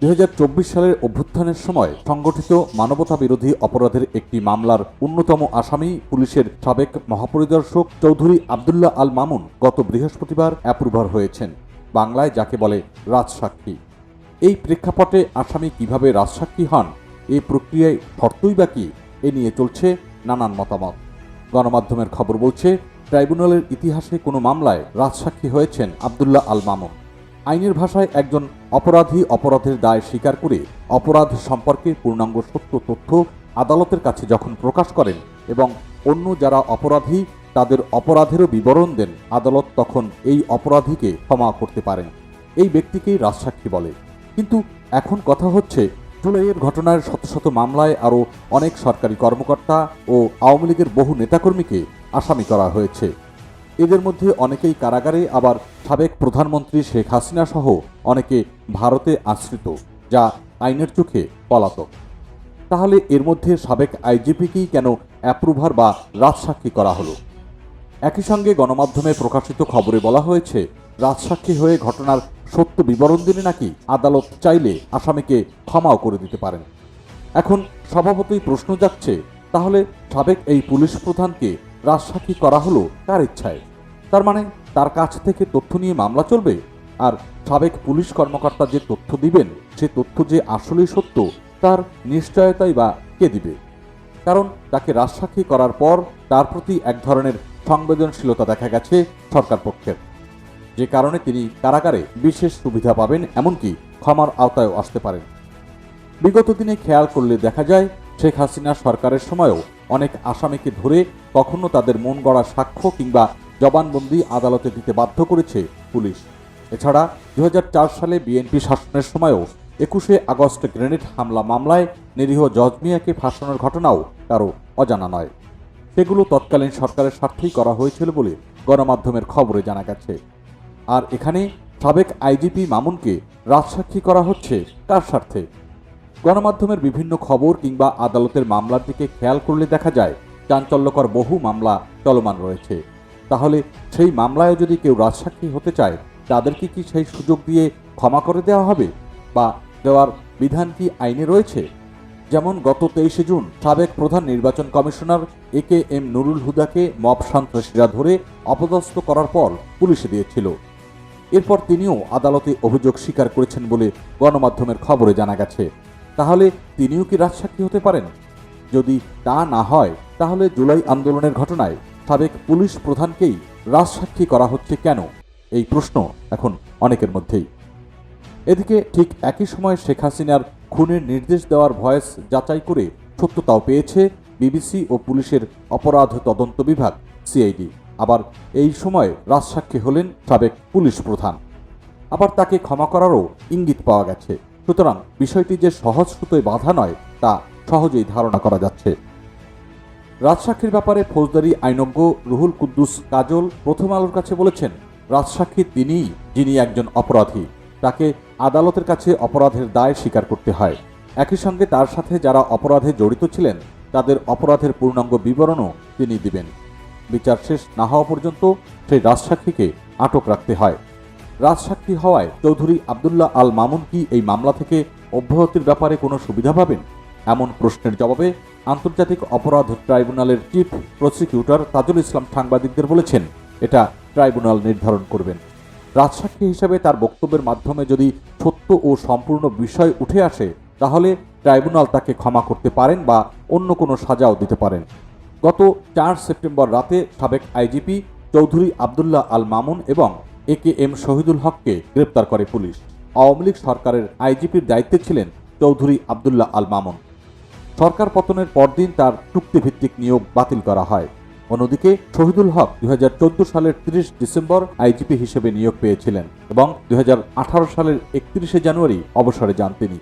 দু হাজার চব্বিশ সালের অভ্যুত্থানের সময় সংগঠিত মানবতা বিরোধী অপরাধের একটি মামলার অন্যতম আসামি পুলিশের সাবেক মহাপরিদর্শক চৌধুরী আবদুল্লাহ আল মামুন গত বৃহস্পতিবার অ্যাপ্রুভার হয়েছেন। বাংলায় যাকে বলে রাজসাক্ষী। এই প্রেক্ষাপটে আসামি কীভাবে রাজসাক্ষী হন এই প্রক্রিয়ায় শর্তই বা এ নিয়ে চলছে নানান মতামত। গণমাধ্যমের খবর বলছে ট্রাইব্যুনালের ইতিহাসে কোনো মামলায় রাজসাক্ষী হয়েছেন আবদুল্লাহ আল মামুন। আইনের ভাষায় একজন অপরাধী অপরাধের দায় স্বীকার করে অপরাধ সম্পর্কে পূর্ণাঙ্গ সত্য তথ্য আদালতের কাছে যখন প্রকাশ করেন এবং অন্য যারা অপরাধী, তাদের অপরাধেরও বিবরণ দেন, আদালত তখন এই অপরাধীকে ক্ষমা করতে পারেন। এই ব্যক্তিকেই রাজসাক্ষী বলে। কিন্তু এখন কথা হচ্ছে, জুলাইয়ের ঘটনার শত শত মামলায় আরও অনেক সরকারি কর্মকর্তা ও আওয়ামী লীগের বহু নেতাকর্মীকে আসামি করা হয়েছে। এদের মধ্যে অনেকেই কারাগারে, আবার সাবেক প্রধানমন্ত্রী শেখ হাসিনা সহ অনেকে ভারতে আশ্রিত, যা আইনের চোখে পলাতক। তাহলে এর মধ্যে সাবেক আইজিপিকেই কেন অ্যাপ্রুভার বা রাজসাক্ষী করা হলো? একই সঙ্গে গণমাধ্যমে প্রকাশিত খবরে বলা হয়েছে, রাজসাক্ষী হয়ে ঘটনার সত্য বিবরণ দিলে নাকি আদালত চাইলে আসামিকে ক্ষমাও করে দিতে পারেন। এখন স্বভাবতই প্রশ্ন যাচ্ছে তাহলে সাবেক এই পুলিশ প্রধানকে রাজসাক্ষী করা হলো কার ইচ্ছায়। তার মানে তার কাছ থেকে তথ্য নিয়ে মামলা চলবে আর সাবেক পুলিশ কর্মকর্তা যে তথ্য দিবেন, সে তথ্য যে আসলেই সত্য, তার নিশ্চয়তাই বা কে দিবে? কারণ তাকে রাজসাক্ষী করার পর তার প্রতি এক ধরনের সংবেদনশীলতা দেখা গেছে সরকার পক্ষের। যে কারণে তিনি কারাগারে বিশেষ সুবিধা পাবেন, এমনকি ক্ষমার আওতায়ও আসতে পারেন। বিগত দিনে খেয়াল করলে দেখা যায়, শেখ হাসিনা সরকারের সময়ও অনেক আসামিকে ধরে কখনো তাদের মন গড়া সাক্ষ্য কিংবা জবানবন্দি আদালতে দিতে বাধ্য করেছে পুলিশ। এছাড়া দু হাজার চার সালে বিএনপি শাসনের সময়ও একুশে আগস্ট গ্রেনেড হামলা মামলায় নিরীহ জজমিয়াকে ফাঁসানোর ঘটনাও কারও অজানা নয়। সেগুলো তৎকালীন সরকারের স্বার্থেই করা হয়েছিল বলে গণমাধ্যমের খবরে জানা গেছে। আর এখানে সাবেক আইজিপি মামুনকে রাজসাক্ষী করা হচ্ছে কার স্বার্থে? গণমাধ্যমের বিভিন্ন খবর কিংবা আদালতের মামলার দিকে খেয়াল করলে দেখা যায়, চাঞ্চল্যকর বহু মামলা চলমান রয়েছে। তাহলে সেই মামলায় যদি কেউ রাজসাক্ষী হতে চায়, তাদেরকে কি সেই সুযোগ দিয়ে ক্ষমা করে দেওয়া হবে? বা দেওয়ার বিধান কি আইনে রয়েছে? যেমন গত তেইশে জুন সাবেক প্রধান নির্বাচন কমিশনার এ কে এম নুরুল হুদাকে মব সন্ত্রাসীরা ধরে অপদস্থ করার পর পুলিশে দিয়েছিল। এরপর তিনিও আদালতে অভিযোগ স্বীকার করেছেন বলে গণমাধ্যমের খবরে জানা গেছে। তাহলে তিনিও কি রাজসাক্ষী হতে পারেন? যদি তা না হয়, তাহলে জুলাই আন্দোলনের ঘটনায় সাবেক পুলিশ প্রধানকেই রাজসাক্ষী করা হচ্ছে কেন? এই প্রশ্ন এখন অনেকের মধ্যেই। এদিকে ঠিক একই সময় শেখ হাসিনার খুনের নির্দেশ দেওয়ার ভয়েস যাচাই করে সত্যতাও পেয়েছে বিবিসি ও পুলিশের অপরাধ তদন্ত বিভাগ, সিআইডি। আবার এই সময় রাজসাক্ষী হলেন সাবেক পুলিশ প্রধান। আবার তাকে ক্ষমা করারও ইঙ্গিত পাওয়া গেছে। সুতরাং বিষয়টি যে সহজ সুতোয় বাধা নয়, তা সহজেই ধারণা করা যাচ্ছে। রাজসাক্ষীর ব্যাপারে ফৌজদারি আইনজ্ঞ রুহুল কুদ্দুস কাজল প্রথম আলোর কাছে বলেছেন, রাজসাক্ষী তিনিই যিনি একজন অপরাধী, তাকে আদালতের কাছে অপরাধের দায় স্বীকার করতে হয়। একই সঙ্গে তার সাথে যারা অপরাধে জড়িত ছিলেন, তাদের অপরাধের পূর্ণাঙ্গ বিবরণও তিনি দিবেন। বিচার শেষ না হওয়া পর্যন্ত সেই রাজসাক্ষীকে আটক রাখতে হয়। রাজসাক্ষী হওয়ায় চৌধুরী আবদুল্লাহ আল মামুন কি এই মামলা থেকে অব্যাহতির ব্যাপারে কোনো সুবিধা পাবেন? এমন প্রশ্নের জবাবে আন্তর্জাতিক অপরাধ ট্রাইব্যুনালের চিফ প্রসিকিউটর তাজুল ইসলাম সাংবাদিকদের বলেছেন, এটা ট্রাইব্যুনাল নির্ধারণ করবেন। রাজসাক্ষী হিসাবে তার বক্তব্যের মাধ্যমে যদি সত্য ও সম্পূর্ণ বিষয় উঠে আসে, তাহলে ট্রাইব্যুনাল তাকে ক্ষমা করতে পারেন বা অন্য কোনো সাজাও দিতে পারেন। গত চার সেপ্টেম্বর রাতে সাবেক আইজিপি চৌধুরী আবদুল্লাহ আল মামুন এবং এ কে এম শহীদুল হককে গ্রেপ্তার করে পুলিশ। আওয়ামী লীগ সরকারের আইজিপির দায়িত্বে ছিলেন চৌধুরী আবদুল্লাহ আল মামুন। সরকার পতনের পরদিন তার চুক্তিভিত্তিক নিয়োগ বাতিল করা হয়। অন্যদিকে শহীদুল হক দু হাজার চোদ্দ সালের তিরিশ ডিসেম্বর আইজিপি হিসেবে নিয়োগ পেয়েছিলেন এবং দু হাজার আঠারো সালের একত্রিশে জানুয়ারি অবসরে যান তিনি।